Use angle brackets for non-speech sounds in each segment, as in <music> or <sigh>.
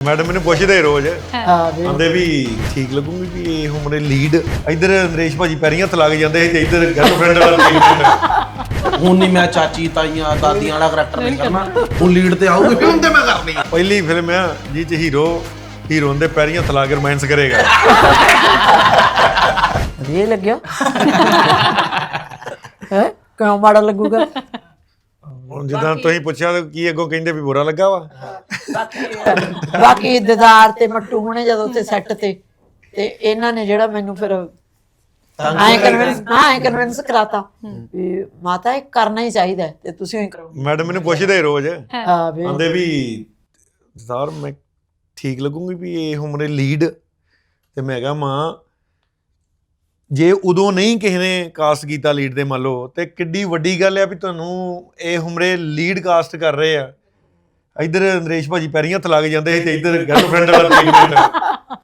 Madam ਮੈਨੂੰ ਪੁੱਛਦੇ ਰੋਜ਼। ਹਾਂ। ਵੀ ਆਂਦੇ ਵੀ ਠੀਕ ਲੱਗੂਗੀ ਵੀ ਇਹ ਹੁਮਰੇ ਲੀਡ ਇੱਧਰ ਨਰੇਸ਼ ਭਾਜੀ ਪੈਰੀਆਂ ਤੇ ਲੱਗ ਜਾਂਦੇ ਸੀ ਤੇ ਇੱਧਰ ਗਰਲਫ੍ਰੈਂਡ ਵਾਲਾ ਟ੍ਰੀਟਮੈਂਟ ਹੁਣ ਨਹੀਂ ਮੈਂ ਚਾਚੀ ਤਾਈਆਂ ਦਾਦੀਆਂ ਵਾਲਾ ਕਰੈਕਟਰ ਨਹੀਂ ਕਰਨਾ। ਹੁਣ ਲੀਡ ਤੇ ਆਊਗੀ ਫਿਲਮ ਤੇ ਮੈਂ ਕਰਨੀ ਪਹਿਲੀ ਫਿਲਮ ਆ ਜੀ ਚ ਹੀਰੋ ਹੀਰੋਇਨ ਦੇ ਪੈਰੀਆਂ ਤੇ ਲਾ ਕੇ ਰੋਮਾਂਸ ਕਰੇਗਾ। ਵਧੀਆ ਲੱਗਿਆ। ਹੈ? ਕਿਉਂ ਮਾੜਾ ਲੱਗੂਗਾ? ਹੁਣ ਜਿੱਦਾਂ ਤੁਸੀਂ ਪੁੱਛਿਆ ਤਾਂ ਕੀ ਅੱਗੋਂ ਕਹਿੰਦੇ ਵੀ ਬੁਰਾ ਲੱਗਾ ਵਾ? ਬਾਕੀ <laughs> ਦਿਦਾਰ ਤੇ ਮੱਟੂ ਹੁਣੇ ਜਦੋਂ ਉੱਥੇ ਸੈੱਟ ਤੇ ਤੇ ਇਹਨਾਂ ਨੇ ਜਿਹੜਾ ਮੈਨੂੰ ਫਿਰ ਐਂ ਕਨਵਿੰਸ ਹਾਂ ਐਂ ਕਨਵਿੰਸ ਕਰਾਤਾ ਵੀ ਮਾਤਾ ਇਹ ਕਰਨਾ ਹੀ ਚਾਹੀਦਾ ਹੈ ਤੇ ਤੁਸੀਂ ਹੀ ਕਰੋ। ਮੈਡਮ ਮੈਨੂੰ ਪੁੱਛਦੇ ਰੋਜ਼। ਹਾਂ। ਵੀ ਆਂਦੇ ਵੀ ਸਰ ਮੈਂ ਠੀਕ ਲੱਗੂਗੀ ਵੀ ਇਹ ਹੁਮਰੇ ਲੀਡ ਤੇ ਮੈਂ ਕਿਹਾ ਮਾਂ ਜੇ ਉਦੋਂ ਨਹੀਂ ਕਿਸੇ ਨੇ ਕਾਸਟ ਕੀਤਾ ਲੀਡ ਦੇ ਮੰਨ ਲਓ ਤੇ ਕਿੱਡੀ ਵੱਡੀ ਗੱਲ ਆ ਵੀ ਤੁਹਾਨੂੰ ਇਹ ਹੁਮਰੇ ਲੀਡ ਕਾਸਟ ਕਰ ਰਹੇ ਆ। ਇੱਧਰ ਨਰੇਸ਼ ਭਾਜੀ ਪੈਰੀਆਂ ਤੇ ਲੱਗ ਜਾਂਦੇ ਸੀ ਤੇ ਇੱਧਰ ਗਰਲਫ੍ਰੈਂਡ ਵਾਲਾ ਟ੍ਰੀਟਮੈਂਟ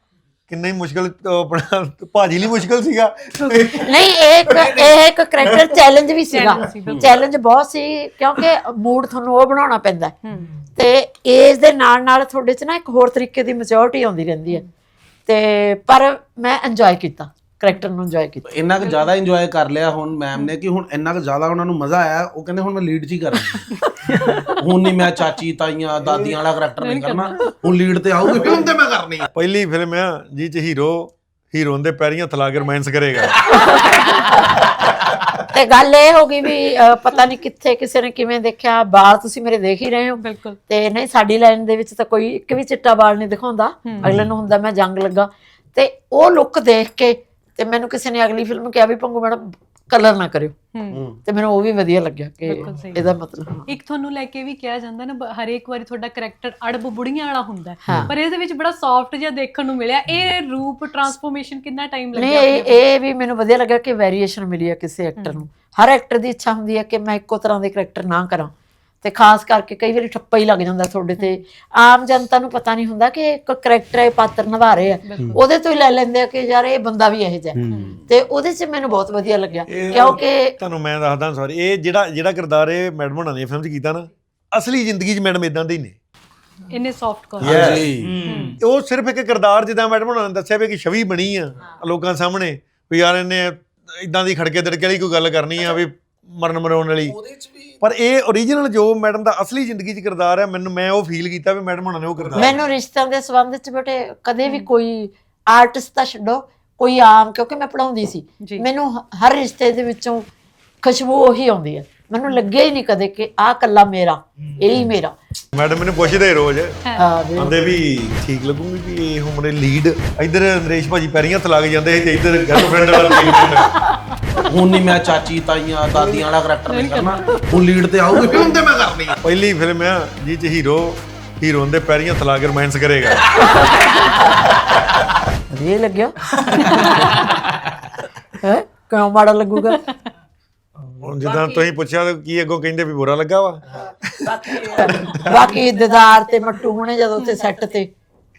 ਕਿੰਨਾ ਹੀ ਮੁਸ਼ਕਲ ਆਪਣਾ ਭਾਜੀ ਲਈ ਮੁਸ਼ਕਲ ਸੀਗਾ। ਨਹੀਂ ਇਹ ਇੱਕ ਇਹ ਇੱਕ ਕਰੈਕਟਰ ਚੈਲੰਜ ਵੀ ਸੀਗਾ। ਚੈਲੰਜ ਬਹੁਤ ਸੀ ਕਿਉਂਕਿ ਮੂਡ ਤੁਹਾਨੂੰ ਉਹ ਬਣਾਉਣਾ ਪੈਂਦਾ। ਹੈ। ਤੇ ਏਜ ਦੇ ਨਾਲ ਨਾਲ ਤੁਹਾਡੇ 'ਚ ਨਾ ਇੱਕ ਹੋਰ ਤਰੀਕੇ ਦੀ ਮੈਚੁਰਿਟੀ ਆਉਂਦੀ ਰਹਿੰਦੀ ਹੈ। ਤੇ ਪਰ ਮੈਂ ਇੰਜੋਏ ਕੀਤਾ। ਕਰੈਕਟਰ ਨੂੰ ਇੰਜੋਏ ਕੀਤਾ। ਇੰਨਾ ਕੁ ਜ਼ਿਆਦਾ ਇੰਜੋਏ ਕਰ ਲਿਆ ਹੁਣ ਮੈਮ ਨੇ ਕਿ ਹੁਣ ਇੰਨਾ ਕੁ ਜ਼ਿਆਦਾ ਉਹਨਾਂ ਨੂੰ ਮਜ਼ਾ ਆਇਆ ਉਹ ਕਹਿੰਦੇ ਹੁਣ ਮੈਂ ਲੀਡ 'ਚ ਹੀ ਕਰਨਾ ਹੁਣ ਨਹੀਂ ਮੈਂ ਚਾਚੀ ਤਾਈਆਂ ਦਾਦੀਆਂ ਵਾਲਾ ਕਰੈਕਟਰ ਨਹੀਂ ਕਰਨਾ ਹੁਣ ਲੀਡ ਤੇ ਆਊਗੀ। ਫਿਲਮ ਤੇ ਮੈਂ ਕਰਨੀ ਆ। ਪਹਿਲੀ ਫਿਲਮ ਆ ਜੀ ਚ ਹੀਰੋ ਹੀਰੋਇਨ ਦੇ ਪੈਰੀਆਂ ਤੇ ਲਾ ਕੇ ਰੋਮਾਂਸ ਕਰੇਗਾ। ਤੇ ਗੱਲ ਇਹ ਹੋ ਗਈ ਵੀ ਅਹ, ਪਤਾ ਨਹੀਂ ਕਿੱਥੇ ਕਿਸੇ ਨੇ ਕਿਵੇਂ ਦੇਖਿਆ ਬਾਲ ਤੁਸੀਂ ਮੇਰੇ ਦੇਖ ਹੀ ਰਹੇ ਹੋ। ਬਿਲਕੁਲ। ਤੇ ਨਹੀਂ ਸਾਡੀ ਲਾਈਨ ਦੇ ਵਿੱਚ ਤਾਂ ਕੋਈ ਇੱਕ ਵੀ ਚਿੱਟਾ ਬਾਲ ਨਹੀਂ ਦਿਖਾਉਂਦਾ। ਅਗਲੇ ਨੂੰ ਹੁੰਦਾ ਮੈਂ ਜੰਗ ਲੱਗਾ। ਤੇ ਉਹ ਲੁੱਕ ਦੇਖ ਕੇ ਤੇ ਮੈਨੂੰ ਕਿਸੇ ਨੇ ਅਗਲੀ ਫਿਲਮ ਕਿਹਾ ਵੀ ਪੰਗੂ ਮੈਡਮ ਕਲਰ ਨਾ ਕਰਿਓ। ਹੂੰ। ਤੇ ਮੈਨੂੰ ਉਹ ਵੀ ਵਧੀਆ ਲੱਗਿਆ ਕਿ ਬਿਲਕੁਲ ਸਹੀ। ਇਹਦਾ ਮਤਲਬ ਇੱਕ ਤੁਹਾਨੂੰ ਲੈ ਕੇ ਵੀ ਕਿਹਾ ਜਾਂਦਾ ਨਾ ਬ- ਹਰੇਕ ਵਾਰੀ ਤੁਹਾਡਾ ਕੈਰੈਕਟਰ ਅੜਬ ਬੁੜੀਆਂ ਵਾਲਾ ਹੁੰਦਾ ਹੈ। ਹਾਂ। ਪਰ ਇਹਦੇ ਵਿੱਚ ਬੜਾ ਸੌਫਟ ਜਿਹਾ ਦੇਖਣ ਨੂੰ ਮਿਲਿਆ। ਇਹ ਰੂਪ ਟਰਾਂਸਫੋਰਮੇਸ਼ਨ ਕਿੰਨਾ ਟਾਈਮ ਨਹੀਂ ਲੱਗਿਆ ਇਹ ਇਹ ਵੀ ਮੈਨੂੰ ਵਧੀਆ ਲੱਗਾ ਕਿ ਵੇਰੀਏਸ਼ਨ ਮਿਲੀ ਹੈ ਕਿਸੇ ਐਕਟਰ ਨੂੰ। ਹਰ ਐਕਟਰ ਦੀ ਇੱਛਾ ਹੁੰਦੀ ਹੈ ਕਿ ਮੈਂ ਇੱਕੋ ਤਰ੍ਹਾਂ ਦੇ ਕਰੈਕਟਰ ਨਾ ਕਰਾਂ। ਤੇ ਖਾਸ ਕਰਕੇ ਕਈ ਵਾਰੀ ਠੱਪਾ ਹੀ ਲੱਗ ਜਾਂਦਾ ਤੁਹਾਡੇ ਤੇ। ਆਮ ਜਨਤਾ ਨੂੰ ਪਤਾ ਨਹੀਂ ਹੁੰਦਾ ਕਿ ਇੱਕ ਕਰੈਕਟਰ ਹੈ ਪਾਤਰ ਨਿਭਾ ਰਹੇ ਆ। ਉਹਦੇ ਤੋਂ ਹੀ ਲੈ ਲੈਂਦੇ ਆ ਕਿ ਯਾਰ ਇਹ ਬੰਦਾ ਵੀ ਇਹੋ ਜਿਹਾ ਹੈ। ਤੇ ਉਹਦੇ 'ਚ ਮੈਨੂੰ ਬਹੁਤ ਵਧੀਆ ਲੱਗਿਆ ਕਿਉਂਕਿ ਤੁਹਾਨੂੰ ਮੈਂ ਦੱਸਦਾ ਸੌਰੀ ਇਹ ਜਿਹੜਾ ਜਿਹੜਾ ਕਿਰਦਾਰ ਇਹ ਮੈਡਮ ਹੋਣਾ ਨੇ ਫਿਲਮ 'ਚ ਕੀਤਾ ਨਾ ਅਸਲੀ ਜ਼ਿੰਦਗੀ 'ਚ ਮੈਡਮ ਇਦਾਂ ਦੇ ਹੀ ਨੇ। ਇੰਨੇ ਸੌਫਟ ਕਰ ਹਾਂਜੀ। ਉਹ ਸਿਰਫ ਇੱਕ ਕਿਰਦਾਰ ਜਿੱਦਾਂ ਮੈਡਮ ਹੋਣਾ ਨੇ ਦੱਸਿਆ ਵੀ ਕਿ ਛਵੀ ਬਣੀ ਆ ਲੋਕਾਂ ਸਾਹਮਣੇ ਵੀ ਯਾਰ ਇਹਨੇ ਇਦਾਂ ਦੀ ਖੜਕੇ ਦੜਕੇ ਵਾਲੀ ਕੋਈ ਗੱਲ ਕਰਨੀ ਆ ਵੀ ਮਰਨ ਮਰਾਉਣ ਵਾਲੀ। ਪਰ ਇਹ ਓਰੀਜਨਲ ਜੋ ਮੈਡਮ ਦਾ ਅਸਲੀ ਜ਼ਿੰਦਗੀ 'ਚ ਕਿਰਦਾਰ ਹੈ ਮੈਨੂੰ ਮੈਂ ਉਹ ਫੀਲ ਕੀਤਾ ਵੀ ਮੈਡਮ ਹੋਣਾ ਨੇ ਉਹ ਕਿਰਦਾਰ ਮੈਨੂੰ ਰਿਸ਼ਤਿਆਂ ਦੇ ਸੰਬੰਧ 'ਚ ਬੇਟੇ ਕਦੇ ਵੀ ਕੋਈ ਆਰਟਿਸਟ ਤਾਂ ਛੱਡੋ ਕੋਈ ਆਮ ਕਿਉਂਕਿ ਮੈਂ ਪੜਾਉਂਦੀ ਸੀ। ਮੈਨੂੰ ਹਰ ਰਿਸ਼ਤੇ ਦੇ ਵਿੱਚੋਂ ਖੁਸ਼ਬੂ ਉਹੀ ਆਉਂਦੀ ਹੈ। ਮੈਨੂੰ ਲੱਗਿਆ ਹੀ ਨਹੀਂ ਕਦੇ ਕਿ ਆਹ ਕੱਲਾ ਮੇਰਾ ਇਹ ਹੀ ਮੇਰਾ। ਮੈਡਮ ਮੈਨੂੰ ਪੁੱਛਦੇ ਰੋਜ਼। ਹਾਂ ਵੀ ਆਂਦੇ ਵੀ ਠੀਕ ਲੱਗੂਗੀ ਵੀ ਇਹ ਹੁਮਰੇ ਲੀਡ ਇੱਧਰ ਨਰੇਸ਼ ਭਾਜੀ ਪੈਰੀਆਂ ਤੇ ਲੱਗ ਜਾਂਦੇ ਤੇ ਇੱਧਰ ਗਰਲਫ੍ਰੈਂਡ ਵਾਲਾ ਹੁਣ ਨਹੀਂ ਮੈਂ ਚਾਚੀ ਤਾਈਆਂ ਦਾਦੀਆਂ ਵਾਲਾ ਕਰੈਕਟਰ ਨਹੀਂ ਕਰਨਾ। ਹੁਣ ਲੀਡ ਤੇ ਆਊਗੀ ਫਿਲਮ ਤੇ ਮੈਂ ਕਰਨੀ ਆ। ਪਹਿਲੀ ਫਿਲਮ ਆ ਜੀ ਚ ਹੀਰੋ ਹੀਰੋਇਨ ਦੇ ਪੈਰੀਆਂ ਤੇ ਲਾ ਕੇ ਰੋਮਾਂਸ ਕਰੇਗਾ। ਵਧੀਆ ਲੱਗਿਆ। ਹੈ? ਕਿਉਂ ਮਾੜਾ ਲੱਗੂਗਾ? ਹੁਣ ਜਿੱਦਾਂ ਤੁਸੀਂ ਪੁੱਛਿਆ ਤਾਂ ਕੀ ਅੱਗੋਂ ਕਹਿੰਦੇ ਵੀ ਬੁਰਾ ਲੱਗਾ ਵਾ? ਬਾਕੀ <laughs> ਦਿਦਾਰ ਤੇ ਮੱਟੂ ਹੁਣੇ ਜਦੋਂ ਉੱਥੇ ਸੈੱਟ ਤੇ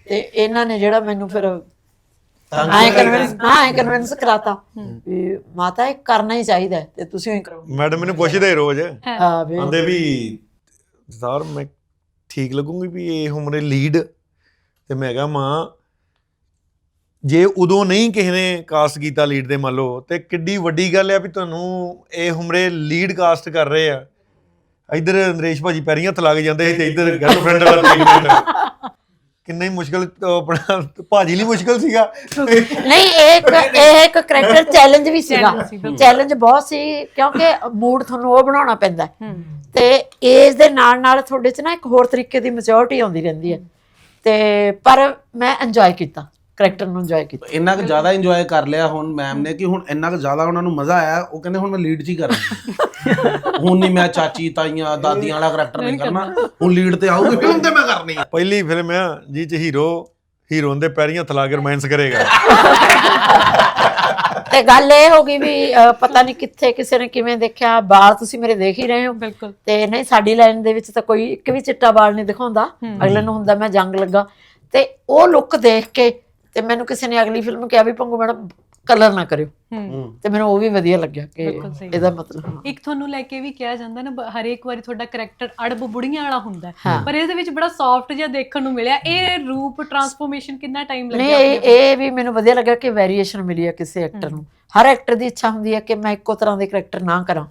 ਤੇ ਇਹਨਾਂ ਨੇ ਜਿਹੜਾ ਮੈਨੂੰ ਫਿਰ ਐਂ ਕਨਵਿੰਸ ਐਂ ਕਨਵਿੰਸ ਕਰਾਤਾ ਵੀ ਮਾਤਾ ਇਹ ਕਰਨਾ ਹੀ ਚਾਹੀਦਾ ਤੇ ਤੁਸੀਂ ਹੀ ਕਰੋ। ਮੈਡਮ ਮੈਨੂੰ ਪੁੱਛਦੇ ਰੋਜ਼। ਹਾਂ। ਵੀ ਆਂਦੇ ਵੀ ਸਰ ਮੈਂ ਠੀਕ ਲੱਗੂਗੀ ਵੀ ਇਹ ਹੁਮਰੇ ਲੀਡ ਤੇ ਮੈਂ ਕਿਹਾ ਮਾਂ ਜੇ ਉਦੋਂ ਨਹੀਂ ਕਿਸੇ ਨੇ ਕਾਸਟ ਕੀਤਾ ਲੀਡ ਦੇ ਮੰਨ ਲਓ ਤੇ ਕਿੱਡੀ ਵੱਡੀ ਗੱਲ ਆ ਵੀ ਤੁਹਾਨੂੰ ਇਹ ਹੁਮਰੇ ਲੀਡ ਕਾਸਟ ਕਰ ਰਹੇ ਆ। ਇੱਧਰ ਨਰੇਸ਼ ਭਾਜੀ ਪੈਰੀਆਂ ਤੇ ਲੱਗ ਜਾਂਦੇ ਸੀ ਤੇ ਇੱਧਰ ਗਰਲਫ੍ਰੈਂਡ ਵਾਲਾ ਟ੍ਰੀਟਮੈਂਟ ਕਿੰਨਾ ਹੀ ਮੁਸ਼ਕਲ ਆਪਣਾ ਭਾਜੀ ਲਈ ਮੁਸ਼ਕਲ ਸੀਗਾ। ਨਹੀਂ ਇਹ ਇੱਕ ਇਹ ਇੱਕ ਕਰੈਕਟਰ ਚੈਲੰਜ ਵੀ ਸੀਗਾ। ਚੈਲੰਜ ਬਹੁਤ ਸੀ ਕਿਉਂਕਿ ਮੂਡ ਤੁਹਾਨੂੰ ਉਹ ਬਣਾਉਣਾ ਪੈਂਦਾ ਹੈ। ਤੇ ਏਜ ਦੇ ਨਾਲ ਨਾਲ ਤੁਹਾਡੇ 'ਚ ਨਾ ਇੱਕ ਹੋਰ ਤਰੀਕੇ ਦੀ ਮੈਚੁਰਿਟੀ ਆਉਂਦੀ ਰਹਿੰਦੀ ਹੈ। ਤੇ ਪਰ ਮੈਂ ਇੰਜੋਏ ਕੀਤਾ। ਕਰੈਕਟਰ ਨੂੰ ਇੰਜੋਏ ਕੀਤਾ। ਇੰਨਾ ਕੁ ਜ਼ਿਆਦਾ ਇੰਜੋਏ ਕਰ ਲਿਆ ਹੁਣ ਮੈਮ ਨੇ ਕਿ ਹੁਣ ਇੰਨਾ ਕੁ ਜ਼ਿਆਦਾ ਉਹਨਾਂ ਨੂੰ ਮਜ਼ਾ ਆਇਆ ਉਹ ਕਹਿੰਦੇ ਹੁਣ ਮੈਂ ਲੀਡ 'ਚ ਹੀ ਕਰਨਾ <laughs> ਹੁਣ ਨਹੀਂ ਮੈਂ ਚਾਚੀ ਤਾਈਆਂ ਦਾਦੀਆਂ ਵਾਲਾ ਕਰੈਕਟਰ ਨਹੀਂ ਕਰਨਾ। ਹੁਣ ਲੀਡ ਤੇ ਆਊਗੀ ਫਿਲਮ ਤੇ ਮੈਂ ਕਰਨੀ ਆ। ਪਹਿਲੀ ਫਿਲਮ ਆ ਜੀ ਚ ਹੀਰੋ ਹੀਰੋਇਨ ਦੇ ਪੈਰੀਆਂ ਤੇ ਲਾ ਕੇ ਰੋਮਾਂਸ ਕਰੇਗਾ। <laughs> ਤੇ ਗੱਲ ਇਹ ਹੋ ਗਈ ਵੀ ਅਹ, ਪਤਾ ਨਹੀਂ ਕਿੱਥੇ ਕਿਸੇ ਨੇ ਕਿਵੇਂ ਦੇਖਿਆ ਬਾਲ ਤੁਸੀਂ ਮੇਰੇ ਦੇਖ ਹੀ ਰਹੇ ਹੋ। ਬਿਲਕੁਲ। ਤੇ ਨਹੀਂ ਸਾਡੀ ਲਾਈਨ ਦੇ ਵਿੱਚ ਤਾਂ ਕੋਈ ਇੱਕ ਵੀ ਚਿੱਟਾ ਬਾਲ ਨਹੀਂ ਦਿਖਾਉਂਦਾ। ਅਗਲੇ ਨੂੰ ਹੁੰਦਾ ਮੈਂ ਜੰਗ ਲੱਗਾ। ਤੇ ਉਹ ਲੁੱਕ ਦੇਖ ਕੇ ਤੇ ਮੈਨੂੰ ਕਿਸੇ ਨੇ ਅਗਲੀ ਫਿਲਮ ਕਿਹਾ ਵੀ ਪੰਗੂ ਮੈਡਮ ਕਲਰ ਨਾ ਕਰਿਓ। ਤੇ ਮੈਨੂੰ ਉਹ ਵੀ ਵਧੀਆ ਲੱਗਿਆ ਕਿ। ਇਹਦਾ ਮਤਲਬ ਇੱਕ ਤੁਹਾਨੂੰ ਲੈ ਕੇ ਵੀ ਕਿਹਾ ਜਾਂਦਾ ਨਾ ਹਰੇਕ ਵਾਰੀ ਤੁਹਾਡਾ ਕੈਰੈਕਟਰ ਅੜਬ ਬੁੜੀਆਂ ਵਾਲਾ ਹੁੰਦਾ। ਪਰ ਇਹਦੇ ਵਿੱਚ ਬੜਾ ਸੌਫਟ ਜਿਹਾ ਦੇਖਣ ਨੂੰ ਮਿਲਿਆ। ਇਹ ਰੂਪ ਟਰਾਂਸਫੋਰਮੇਸ਼ਨ ਕਿੰਨਾ ਟਾਈਮ ਨਹੀਂ ਲੱਗਿਆ ਇਹ ਇਹ ਵੀ ਮੈਨੂੰ ਵਧੀਆ ਲੱਗਾ ਕਿ ਵੇਰੀਏਸ਼ਨ ਮਿਲੀ ਹੈ ਕਿਸੇ ਐਕਟਰ ਨੂੰ। ਹਰ ਐਕਟਰ ਦੀ ਇੱਛਾ ਹੁੰਦੀ ਹੈ ਕਿ ਮੈਂ ਇੱਕੋ ਤਰ੍ਹਾਂ ਦੇ ਕਰੈਕਟਰ ਨਾ ਕਰਾਂ।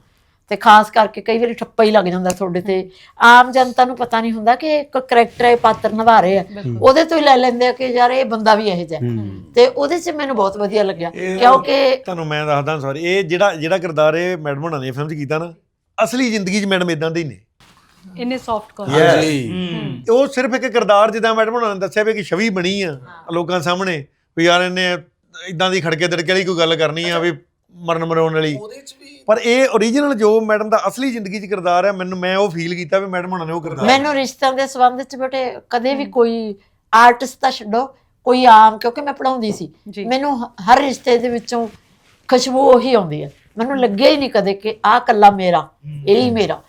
ਤੇ ਖਾਸ ਕਰਕੇ ਕਈ ਵਾਰੀ ਠੱਪਾ ਹੀ ਲੱਗ ਜਾਂਦਾ ਤੁਹਾਡੇ ਤੇ। ਆਮ ਜਨਤਾ ਨੂੰ ਪਤਾ ਨਹੀਂ ਹੁੰਦਾ ਕਿ ਇੱਕ ਕਰੈਕਟਰ ਹੈ ਪਾਤਰ ਨਿਭਾ ਰਹੇ ਆ ਉਹਦੇ ਤੋਂ ਹੀ ਲੈ ਲੈਂਦੇ ਆ ਕਿ ਯਾਰ ਇਹ ਬੰਦਾ ਵੀ ਇਹੋ ਜਿਹਾ ਹੈ। ਤੇ ਉਹਦੇ 'ਚ ਮੈਨੂੰ ਬਹੁਤ ਵਧੀਆ ਲੱਗਿਆ ਕਿਉਂਕਿ ਤੁਹਾਨੂੰ ਮੈਂ ਦੱਸਦਾ ਸੌਰੀ ਇਹ ਜਿਹੜਾ ਜਿਹੜਾ ਕਿਰਦਾਰ ਇਹ ਮੈਡਮ ਹੋਣਾ ਨੇ ਫਿਲਮ 'ਚ ਕੀਤਾ ਨਾ ਅਸਲੀ ਜ਼ਿੰਦਗੀ 'ਚ ਮੈਡਮ ਇਦਾਂ ਦੇ ਹੀ ਨੇ। ਇੰਨੇ ਸੌਫਟ ਕੋ ਹਾਂਜੀ ਉਹ ਸਿਰਫ ਇੱਕ ਕਿਰਦਾਰ ਜਿੱਦਾਂ ਮੈਡਮ ਹੋਣਾ ਨੇ ਦੱਸਿਆ ਵੀ ਕਿ ਛਵੀ ਬਣੀ ਆ ਲੋਕਾਂ ਸਾਹਮਣੇ ਵੀ ਯਾਰ ਇਹਨੇ ਇਦਾਂ ਦੀ ਖੜਕੇ ਦੜਕੇ ਵਾਲੀ ਕੋਈ ਗੱਲ ਕਰਨੀ ਆ ਵੀ ਮਰਨ ਮਰਾਉਣ ਵਾਲੀ। ਉਹਦੇ ਚ ਵੀ ਪਰ ਇਹ ਓਰੀਜਨਲ ਜੋ ਮੈਡਮ ਦਾ ਅਸਲੀ ਜ਼ਿੰਦਗੀ 'ਚ ਕਿਰਦਾਰ ਹੈ ਮੈਨੂੰ ਮੈਂ ਉਹ ਫੀਲ ਕੀਤਾ ਵੀ ਮੈਡਮ ਹੋਣਾ ਨੇ ਉਹ ਕਿਰਦਾਰ ਮੈਨੂੰ ਰਿਸ਼ਤਿਆਂ ਦੇ ਸੰਬੰਧ 'ਚ ਬੇਟੇ ਕਦੇ ਵੀ ਕੋਈ ਆਰਟਿਸਟ ਤਾਂ ਛੱਡੋ ਕੋਈ ਆਮ ਕਿਉਂਕਿ ਮੈਂ ਪੜਾਉਂਦੀ ਸੀ। ਮੈਨੂੰ ਹ- ਹਰ ਰਿਸ਼ਤੇ ਦੇ ਵਿੱਚੋਂ ਖੁਸ਼ਬੂ ਉਹੀ ਆਉਂਦੀ ਹੈ ਮੈਨੂੰ ਲੱਗਿਆ ਹੀ ਨਹੀਂ ਕਦੇ ਕਿ ਆਹ ਕੱਲਾ ਮੇਰਾ ਇਹ ਹੀ ਮੇਰਾ।